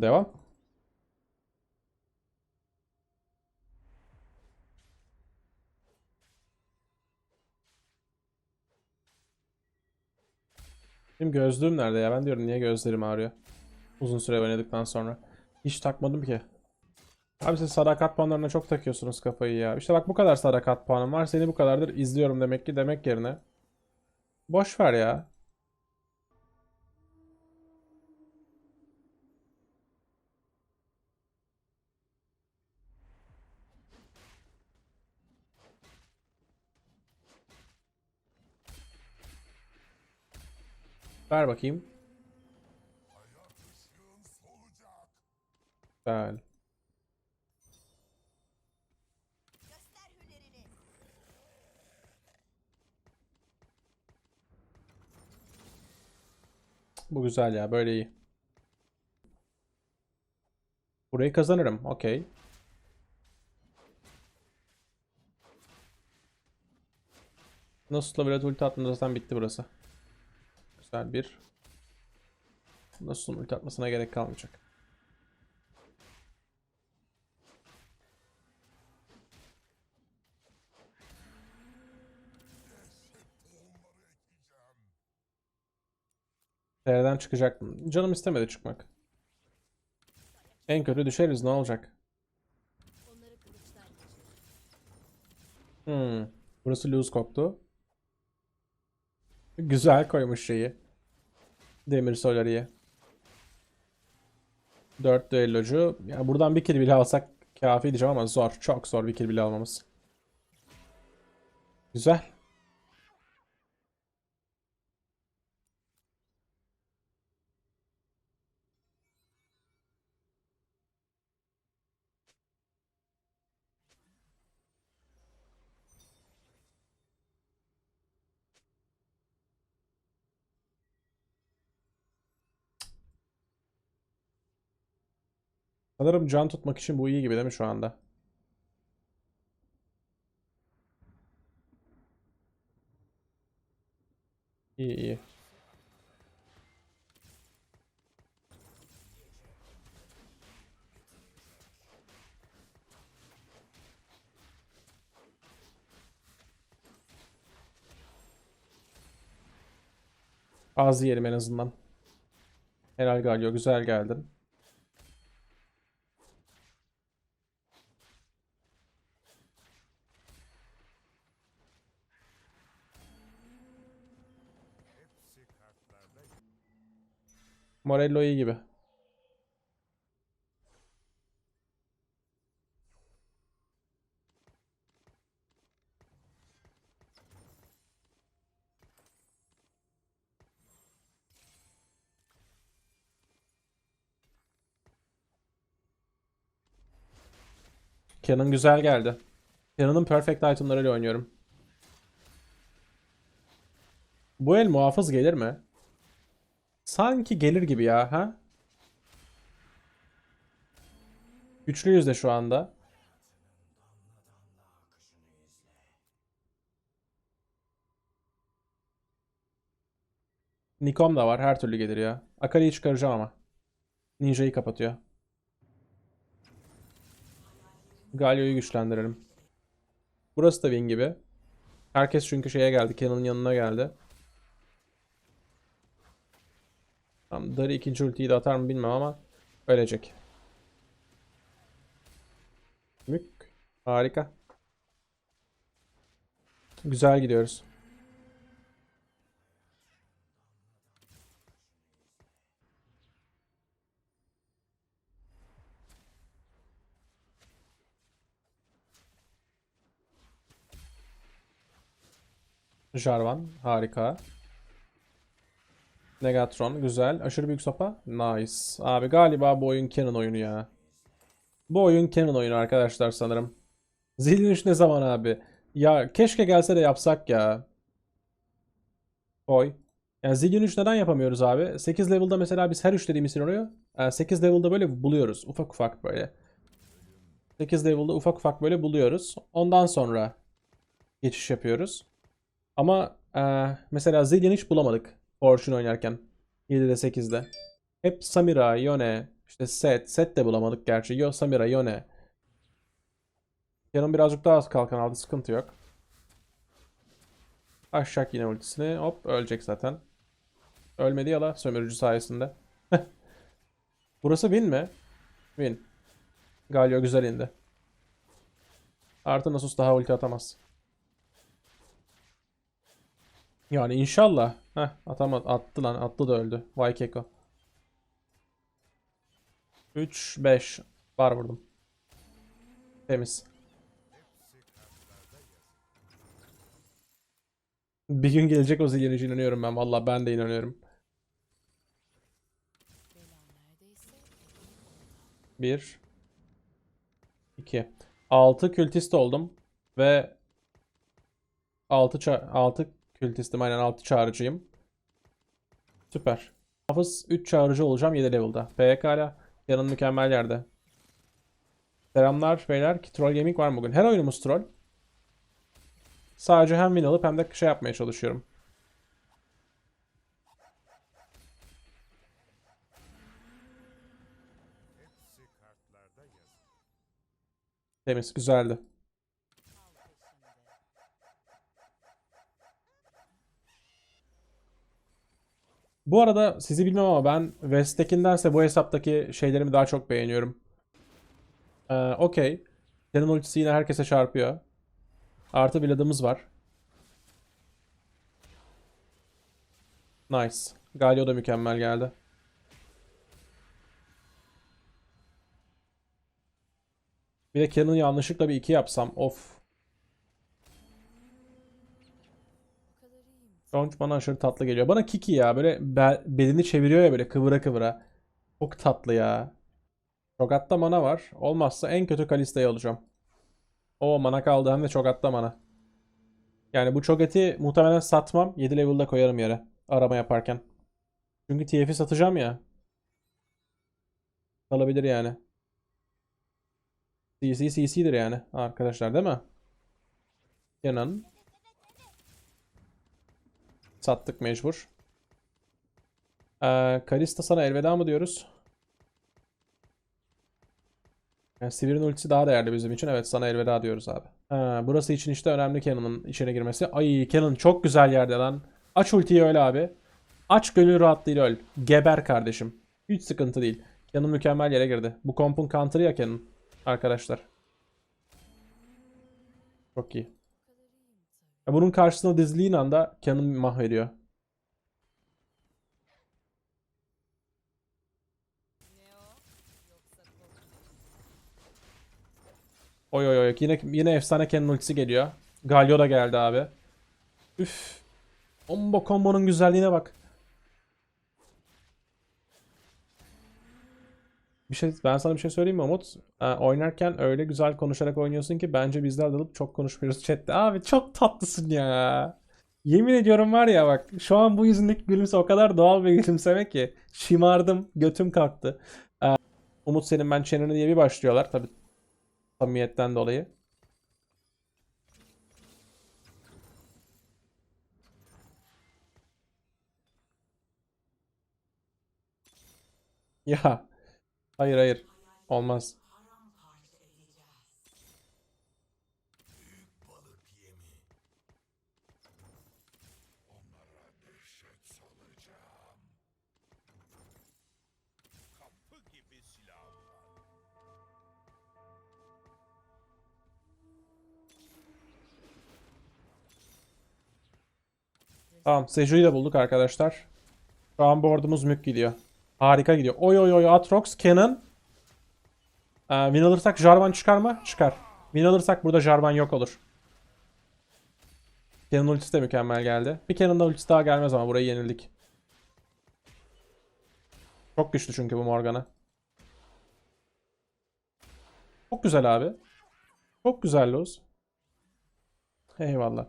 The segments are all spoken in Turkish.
Devam. Benim gözlüğüm nerede ya? Ben diyorum niye gözlerim ağrıyor? Uzun süre oynadıktan sonra. Hiç takmadım ki. Abi siz sadakat puanlarına çok takıyorsunuz kafayı ya. İşte bak bu kadar sadakat puanım var. Seni bu kadardır izliyorum demek ki demek yerine. Boş ver ya. Ver bakayım. Güzel. Bu güzel ya. Böyle iyi. Burayı kazanırım. Okey. Nasıl'la biraz ulti attığında zaten bitti burası. Güzel bir. Nasıl'ın ulti atmasına gerek kalmayacak. TR'den çıkacaktım. Canım istemedi çıkmak. En kötü düşeriz ne olacak? Hmm. Burası loose koktu. Güzel koymuş şeyi. Demir Solari'ye. 4 düellocu. Ya buradan bir kill bile alsak kafi diyeceğim ama zor. Çok zor bir kill bile almamız. Güzel. Sanırım can tutmak için bu iyi gibi değil mi şu anda? İyi iyi. Az yerim en azından. Helal Galio güzel geldin. Morello iyi gibi. Canon güzel geldi. Canon'ın perfect itemlarıyla oynuyorum. Bu el muhafız gelir mi? Sanki gelir gibi ya ha? Güçlüyüz de şu anda. Nikom da var her türlü gelir ya. Akali'yi çıkaracağım ama. Ninja'yı kapatıyor. Galio'yu güçlendirelim. Burası da win gibi. Herkes çünkü şeye geldi. Cannon'ın yanına geldi. Tamam, Dari ikinci ultiyi de atar mı bilmem ama ölecek. Mük. Harika. Güzel gidiyoruz. Jarvan harika. Negatron güzel. Aşırı büyük sopa. Nice. Abi galiba bu oyun Canon oyunu ya. Bu oyun Canon oyunu arkadaşlar sanırım. Zilin 3 ne zaman abi? Ya keşke gelse de yapsak ya. Oy. Yani Zillion 3 neden yapamıyoruz abi? 8 level'da mesela biz her 3 dediğimiz senaryo 8 level'da böyle buluyoruz. Ufak ufak böyle. 8 level'da ufak ufak böyle buluyoruz. Ondan sonra geçiş yapıyoruz. Ama e, mesela Zillion hiç bulamadık Fortune oynarken. 7'de 8'de. Hep Samira, Yone, İşte set. Set de bulamadık gerçi. Yo Samira, Yone. Canon birazcık daha az kalkan aldı. Sıkıntı yok. Aşağı yine ultisini. Hop ölecek zaten. Ölmedi ya la sömürücü sayesinde. Burası win mi? Win. Galio güzel indi. Artı Nasus daha ulti atamaz. Yani inşallah. Heh atamadı. Attı lan. Attı da öldü. Vay keko. 3 5 bar vurdum. Temiz. Bir gün gelecek o zilinici inanıyorum ben. Vallahi ben de inanıyorum. 1 2 6 kültist oldum ve 6 6 kültistim aynen 6 çağrıcıyım. Süper. Hafız 3 çağrıcı olacağım 7 level'da. Pekala. Yanın mükemmel yerde. Selamlar beyler. Ki Troll Gaming var mı bugün? Her oyunumuz troll. Sadece hem win alıp hem de şey yapmaya çalışıyorum. Temiz, güzeldi. Bu arada sizi bilmem ama ben West'tekindense bu hesaptaki şeylerimi daha çok beğeniyorum. Ee, Okey. Senin ultisi yine herkese çarpıyor. Artı Vlad'ımız var. Nice. Galio da mükemmel geldi. Bir de Canon yanlışlıkla bir 2 yapsam. Of. Sonuç bana aşırı tatlı geliyor. Bana Kiki ya böyle be- belini çeviriyor ya böyle kıvıra kıvıra. Çok tatlı ya. Cho'Gath'ta mana var. Olmazsa en kötü Kalista'yı alacağım. O mana kaldı hem de Cho'Gath'ta mana. Yani bu Cho'Gath'i muhtemelen satmam. 7 level'da koyarım yere. Arama yaparken. Çünkü TF'i satacağım ya. Alabilir yani. CC CC'dir yani arkadaşlar değil mi? Kenan. Sattık mecbur. Ee, Kalista sana elveda mı diyoruz? Yani Sivir'in ultisi daha değerli bizim için. Evet sana elveda diyoruz abi. Ha, burası için işte önemli Cannon'ın içine girmesi. Ay Cannon çok güzel yerde lan. Aç ultiyi öyle abi. Aç gönül rahatlığıyla öl. Geber kardeşim. Hiç sıkıntı değil. Cannon mükemmel yere girdi. Bu kompun counter'ı ya Cannon. Arkadaşlar. Çok iyi. O kadar iyiyim tabii. Ya bunun karşısına dizdiğin anda Canon mahvediyor. Oy oy oy. Yine, yine efsane Canon ultisi geliyor. Galio da geldi abi. Üf. Combo kombonun güzelliğine bak. Bir şey, ben sana bir şey söyleyeyim mi Umut? Ee, oynarken öyle güzel konuşarak oynuyorsun ki bence bizler de alıp çok konuşmuyoruz chatte. Abi çok tatlısın ya. Yemin ediyorum var ya bak şu an bu yüzündeki gülümse o kadar doğal bir gülümseme ki. Şımardım, götüm kalktı. Ee, Umut senin ben channel'ı diye bir başlıyorlar tabii samimiyetten dolayı. Ya. Hayır hayır. Olmaz. Tamam. Seju'yu da bulduk arkadaşlar. Şu an board'umuz mük gidiyor. Harika gidiyor. Oy oy oy Atrox, Cannon. Ee, win alırsak Jarvan çıkar mı? Çıkar. Win alırsak burada Jarvan yok olur. Cannon ultisi de mükemmel geldi. Bir Cannon'da ultisi daha gelmez ama burayı yenildik. Çok güçlü çünkü bu Morgana. Çok güzel abi. Çok güzel Luz. Eyvallah.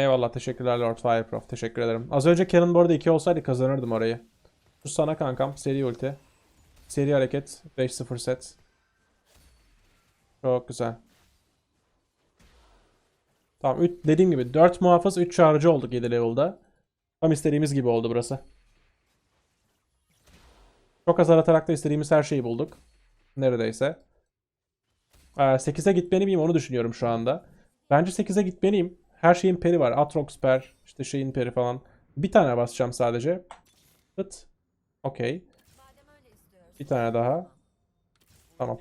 Eyvallah teşekkürler Lord Fireprof. Teşekkür ederim. Az önce Canon bu arada 2 olsaydı kazanırdım orayı. Şu sana kankam. Seri ulti. Seri hareket. 5-0 set. Çok güzel. Tamam dediğim gibi 4 muhafız 3 çağrıcı olduk 7 level'da. Tam istediğimiz gibi oldu burası. Çok az aratarak da istediğimiz her şeyi bulduk. Neredeyse. Ee, 8'e gitmeliyim onu düşünüyorum şu anda. Bence 8'e gitmeliyim. Her şeyin peri var. Atrox per, işte şeyin peri falan. Bir tane basacağım sadece. Hıt. Okey. Bir tane daha. Tamam.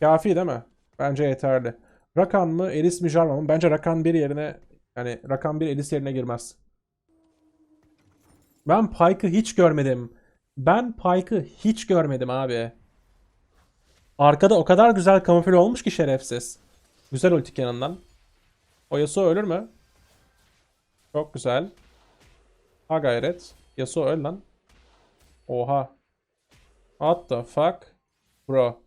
Kafi değil mi? Bence yeterli. Rakan mı, Elis mi, Jarvan mı? Bence Rakan 1 yerine yani Rakan 1 Elis yerine girmez. Ben Pyke'ı hiç görmedim. Ben Pyke'ı hiç görmedim abi. Arkada o kadar güzel kamufle olmuş ki şerefsiz. Güzel ulti yanından. O Yasuo ölür mü? Çok güzel. Ha gayret. Yasuo öl lan. Oha. What the fuck? Bro.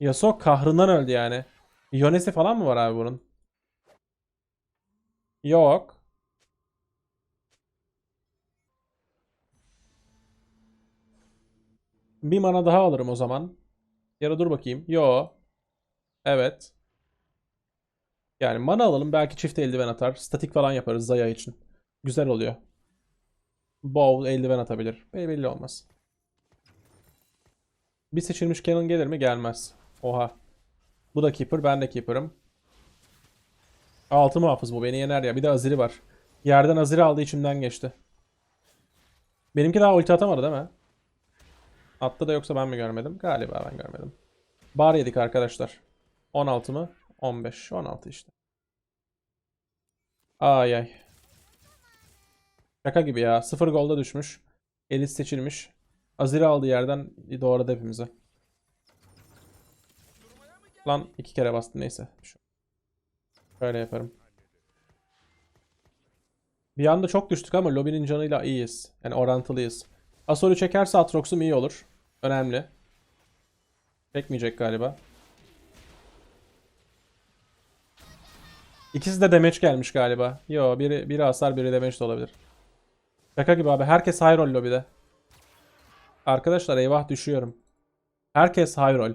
Yasuo kahrından öldü yani. Yonesi falan mı var abi bunun? Yok. Bir mana daha alırım o zaman. Yara dur bakayım. Yo. Evet. Yani mana alalım. Belki çift eldiven atar. Statik falan yaparız Zaya için. Güzel oluyor. Bow eldiven atabilir. Belli olmaz. Bir seçilmiş Canon gelir mi? Gelmez. Oha. Bu da Keeper. Ben de Keeper'ım. Altı muhafız bu. Beni yener ya. Bir de Aziri var. Yerden Aziri aldı içimden geçti. Benimki daha ulti atamadı değil mi? Attı da yoksa ben mi görmedim? Galiba ben görmedim. Bar yedik arkadaşlar. 16 mı? 15. 16 işte. Ay ay. Şaka gibi ya. 0 golda düşmüş. Elis seçilmiş. Aziri aldığı yerden doğradı hepimize. Lan iki kere bastım neyse. Şöyle yaparım. Bir anda çok düştük ama lobinin canıyla iyiyiz. Yani orantılıyız. Asol'ü çekerse Atrox'um iyi olur. Önemli. Çekmeyecek galiba. İkisi de damage gelmiş galiba. Yo biri, biri hasar biri damage de olabilir. Şaka gibi abi. Herkes high roll lobide. Arkadaşlar eyvah düşüyorum. Herkes high roll.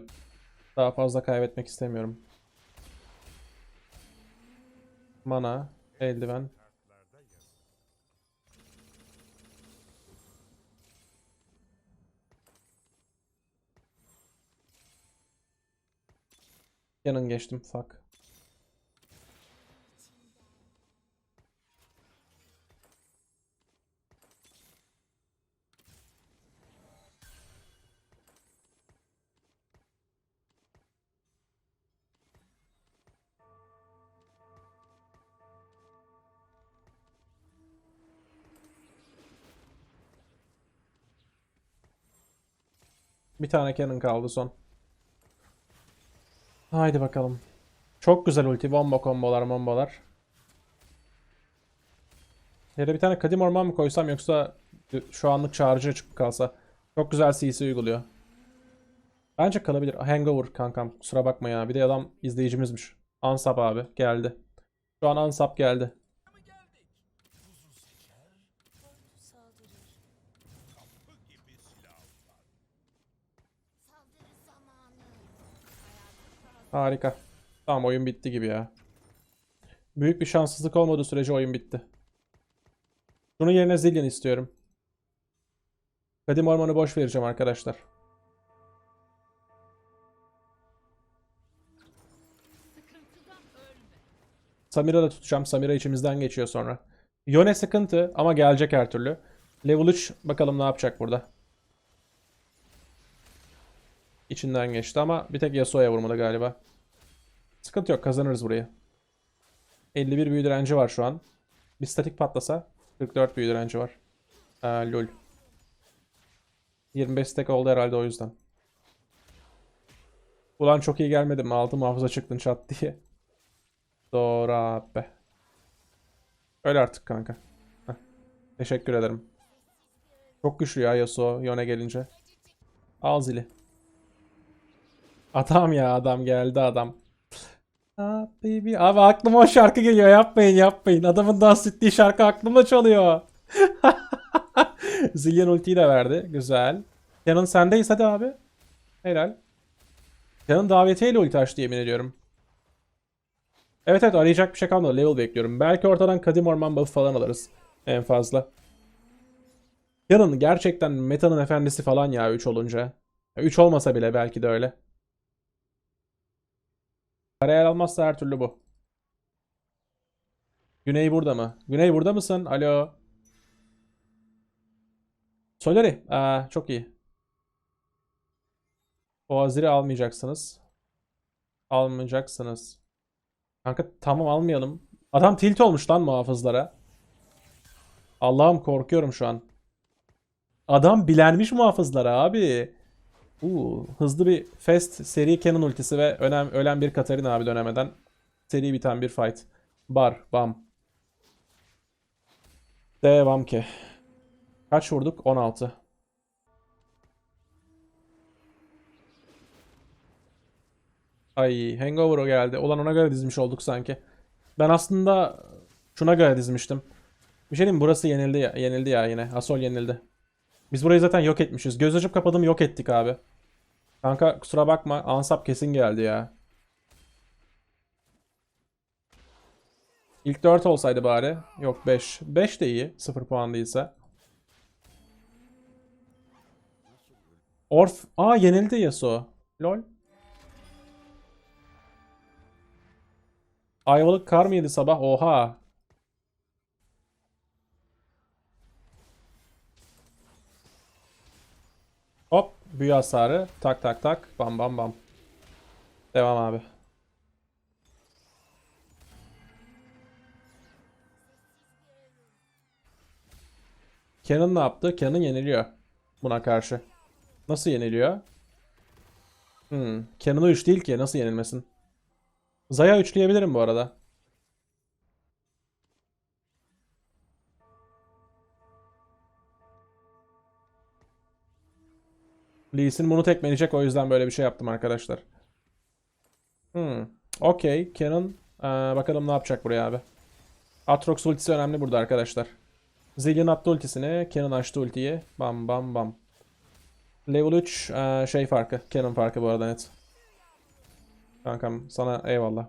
Daha fazla kaybetmek istemiyorum. Mana, eldiven. Yanın geçtim fuck. Bir tane cannon kaldı son. Haydi bakalım. Çok güzel ulti. Bomba kombolar bombalar. Yere bir tane kadim orman mı koysam yoksa şu anlık çağrıcı açık kalsa. Çok güzel CC uyguluyor. Bence kalabilir. Hangover kankam. Kusura bakma ya. Bir de adam izleyicimizmiş. Ansap abi geldi. Şu an Ansap geldi. Harika. Tamam oyun bitti gibi ya. Büyük bir şanssızlık olmadığı sürece oyun bitti. Bunun yerine Zillion istiyorum. Kadim ormanı boş vereceğim arkadaşlar. Samira da tutacağım. Samira içimizden geçiyor sonra. Yone sıkıntı ama gelecek her türlü. Level 3 bakalım ne yapacak burada. İçinden geçti ama bir tek Yasuo'ya vurmadı galiba. Sıkıntı yok kazanırız burayı. 51 büyü direnci var şu an. Bir statik patlasa 44 büyü direnci var. Aa, lol. 25 stack oldu herhalde o yüzden. Ulan çok iyi gelmedi mi? Altı muhafaza çıktın çat diye. Doğru abi. Öyle artık kanka. Heh. Teşekkür ederim. Çok güçlü ya Yasuo Yone gelince. Al zili. Adam ya adam geldi adam. Ah baby. Abi aklıma o şarkı geliyor. Yapmayın yapmayın. Adamın dans ettiği şarkı aklımda çalıyor. Zillion ultiyi de verdi. Güzel. Canon sendeyiz hadi abi. Helal. Canon davetiyeyle ulti açtı yemin ediyorum. Evet evet arayacak bir şey kalmadı. Level bekliyorum. Belki ortadan kadim orman buff falan alırız. En fazla. Canon gerçekten metanın efendisi falan ya 3 olunca. 3 olmasa bile belki de öyle. Karayel almazsa her türlü bu. Güney burada mı? Güney burada mısın? Alo. Solari. Aa, çok iyi. O Azir'i almayacaksınız. Almayacaksınız. Kanka tamam almayalım. Adam tilt olmuş lan muhafızlara. Allah'ım korkuyorum şu an. Adam bilenmiş muhafızlara abi. Uuu, hızlı bir fast seri cannon ultisi ve önem, ölen bir Katarina abi dönemeden seri biten bir fight. Bar, bam. Devam ki. Kaç vurduk? 16. Ay Hangover geldi. Olan ona göre dizmiş olduk sanki. Ben aslında şuna göre dizmiştim. Bir şey diyeyim? Burası yenildi ya, yenildi ya yine. Asol yenildi. Biz burayı zaten yok etmişiz. Göz açıp kapadım yok ettik abi. Kanka kusura bakma. Ansap kesin geldi ya. İlk 4 olsaydı bari. Yok 5. 5 de iyi. 0 puan değilse. Orf. Aa yenildi Yasuo. Lol. Ayvalık kar mı yedi sabah? Oha. Büyü hasarı. Tak tak tak. Bam bam bam. Devam abi. Canon ne yaptı? Canon yeniliyor. Buna karşı. Nasıl yeniliyor? Hmm. Canon'u 3 değil ki. Nasıl yenilmesin? Zaya üçleyebilirim bu arada. Lee Sin bunu tekmeleyecek o yüzden böyle bir şey yaptım arkadaşlar. Hmm. Okey. Canon. Ee, bakalım ne yapacak buraya abi. Atrox ultisi önemli burada arkadaşlar. Zillion attı ultisini. Canon açtı ultiyi. Bam bam bam. Level 3 ee, şey farkı. Canon farkı bu arada net. Kankam sana eyvallah.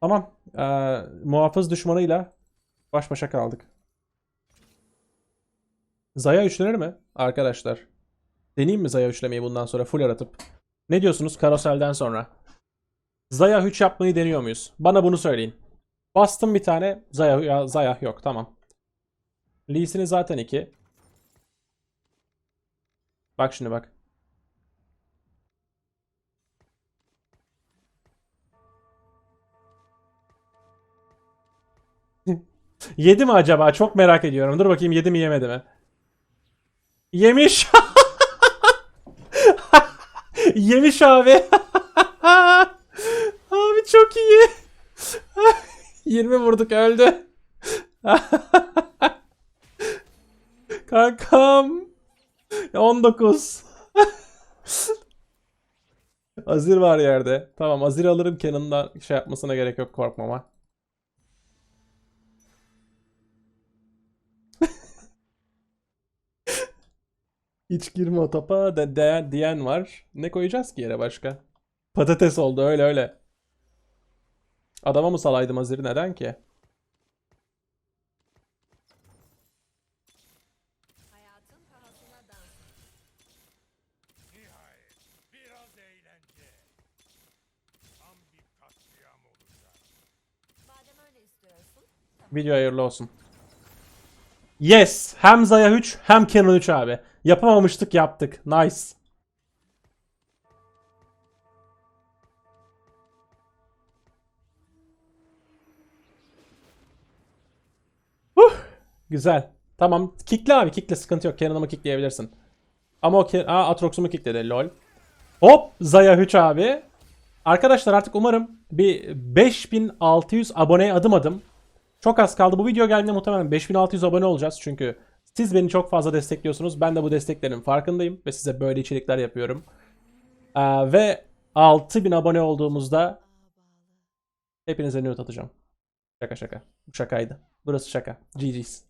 Tamam. Ee, muhafız düşmanıyla baş başa kaldık. Zaya üçlenir mi? Arkadaşlar. Deneyeyim mi Zaya üçlemeyi bundan sonra full aratıp? Ne diyorsunuz karoselden sonra? Zaya 3 yapmayı deniyor muyuz? Bana bunu söyleyin. Bastım bir tane. Zaya, ya, Zaya yok tamam. Lee Sin'i zaten 2. Bak şimdi bak. Yedi mi acaba? Çok merak ediyorum. Dur bakayım yedi mi yemedi mi? Yemiş. Yemiş abi. abi çok iyi. 20 vurduk öldü. Kankam. 19. Azir var yerde. Tamam Azir alırım Kenan'dan şey yapmasına gerek yok korkmama. Hiç girme o topa de, de- diyen var. Ne koyacağız ki yere başka? Patates oldu öyle öyle. Adama mı salaydım Azir'i neden ki? Video hayırlı olsun. Yes! Hem Zaya 3 hem Canon 3 abi. Yapamamıştık yaptık. Nice. Huh, güzel. Tamam. Kickle abi. Kickle sıkıntı yok. Canon'ımı kickleyebilirsin. Ama o Aa, Atrox'umu kickledi. Lol. Hop! Zaya 3 abi. Arkadaşlar artık umarım bir 5600 aboneye adım adım çok az kaldı. Bu video geldiğinde muhtemelen 5600 abone olacağız. Çünkü siz beni çok fazla destekliyorsunuz. Ben de bu desteklerin farkındayım. Ve size böyle içerikler yapıyorum. Ee, ve 6000 abone olduğumuzda hepinize nude atacağım. Şaka şaka. Bu şakaydı. Burası şaka. GG's.